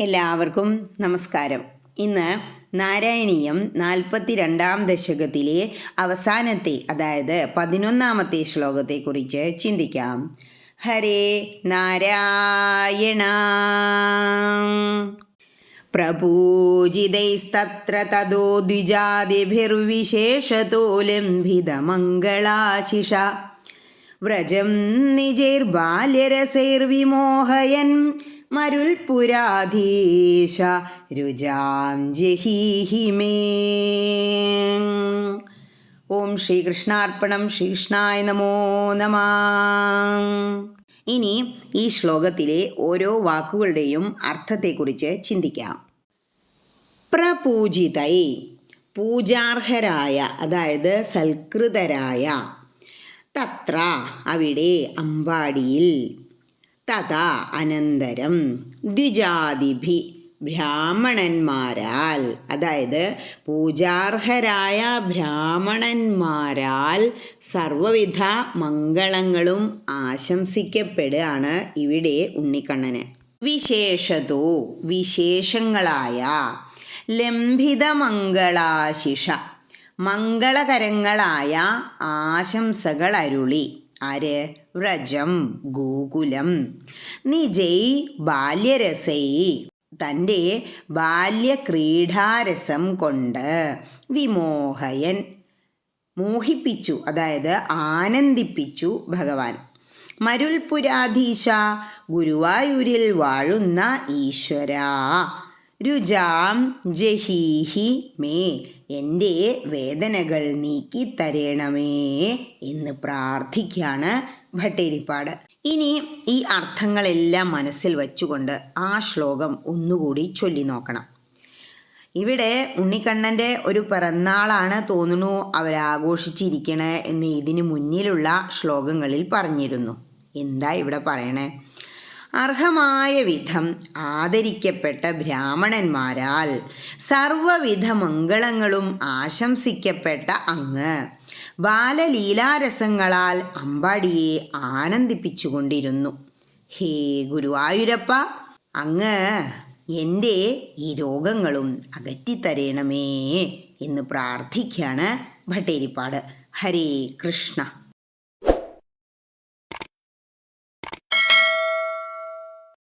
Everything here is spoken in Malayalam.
എല്ലാവർക്കും നമസ്കാരം. ഇന്ന് നാരായണീയം നാൽപ്പത്തി രണ്ടാം ദശകത്തിലെ അവസാനത്തെ അതായത് പതിനൊന്നാമത്തെ ശ്ലോകത്തെക്കുറിച്ച് ചിന്തിക്കാം. ഹരേ നാരായണ. പ്രപൂജിതൈസ്തത്ര തതോ ദ്വിജാതിഭിർവിശേഷതോ ലംഘിതമംഗളാശിഷ വ്രജം നിജൈർബാല്യരസൈർവിമോഹയൻ. മരുൽപുരാധീശ രുജാം ജഹീഹി മേ. ഓം ശ്രീകൃഷ്ണാർപ്പണം ശ്രീകൃഷ്ണായ നമോ നമ. ഇനി ഈ ശ്ലോകത്തിലെ ഓരോ വാക്കുകളുടെയും അർത്ഥത്തെക്കുറിച്ച് ചിന്തിക്കാം. പ്രപൂജിതൈ പൂജാർഹരായ അതായത് സൽകൃതരായ. തത്ര അവിടെ അമ്പാടിയിൽ തഥാ അനന്തരം ദ്വിജാതിഭി ബ്രാഹ്മണന്മാരാൽ അതായത് പൂജാർഹരായ ബ്രാഹ്മണന്മാരാൽ സർവവിധ മംഗളങ്ങളും ആശംസിക്കപ്പെടുകയാണ് ഇവിടെ ഉണ്ണിക്കണ്ണന്. വിശേഷതോ വിശേഷങ്ങളായ ലംഭിതമംഗളാശിഷ മംഗളകരങ്ങളായ ആശംസകൾ അരുളി ആര്? വ്രജം ഗോകുലം നിജൈ ബാല്യരസൈ. തന്റെ ബാല്യക്രീഡാരസം കൊണ്ട് വിമോഹയൻ മോഹിപ്പിച്ചു അതായത് ആനന്ദിപ്പിച്ചു ഭഗവാൻ. മരുൽപുരാധീശ ഗുരുവായൂരിൽ വാഴുന്ന ഈശ്വര. രുജാം ജഹീഹി മേ. എന്റെ വേദനകൾ നീക്കി തരേണമേ എന്ന് പ്രാർത്ഥിക്കുകയാണ് ഭട്ടേരിപ്പാട്. ഇനി ഈ അർത്ഥങ്ങളെല്ലാം മനസ്സിൽ വച്ചുകൊണ്ട് ആ ശ്ലോകം ഒന്നുകൂടി ചൊല്ലി നോക്കണം. ഇവിടെ ഉണ്ണിക്കണ്ണന്റെ ഒരു പിറന്നാളാണ് തോന്നുന്നു അവരാഘോഷിച്ചിരിക്കണേ എന്ന് ഇതിനു മുന്നിലുള്ള ശ്ലോകങ്ങളിൽ പറഞ്ഞിരുന്നു. എന്താ ഇവിടെ പറയണേ? അർഹമായ വിധം ആദരിക്കപ്പെട്ട ബ്രാഹ്മണന്മാരാൽ സർവവിധ മംഗളങ്ങളും ആശംസിക്കപ്പെട്ട അങ്ങ്. ബാലലീലാരസങ്ങളാൽ അമ്പാടിയെ ആനന്ദിപ്പിച്ചുകൊണ്ടിരുന്നു. ഹേ ഗുരുവായൂരപ്പ അങ്ങ് എന്റെ ഈ രോഗങ്ങളും അകറ്റിത്തരേണമേ എന്ന് പ്രാർത്ഥിക്കുകയാണ് ഭട്ടേരിപ്പാട്. ഹരേ കൃഷ്ണ.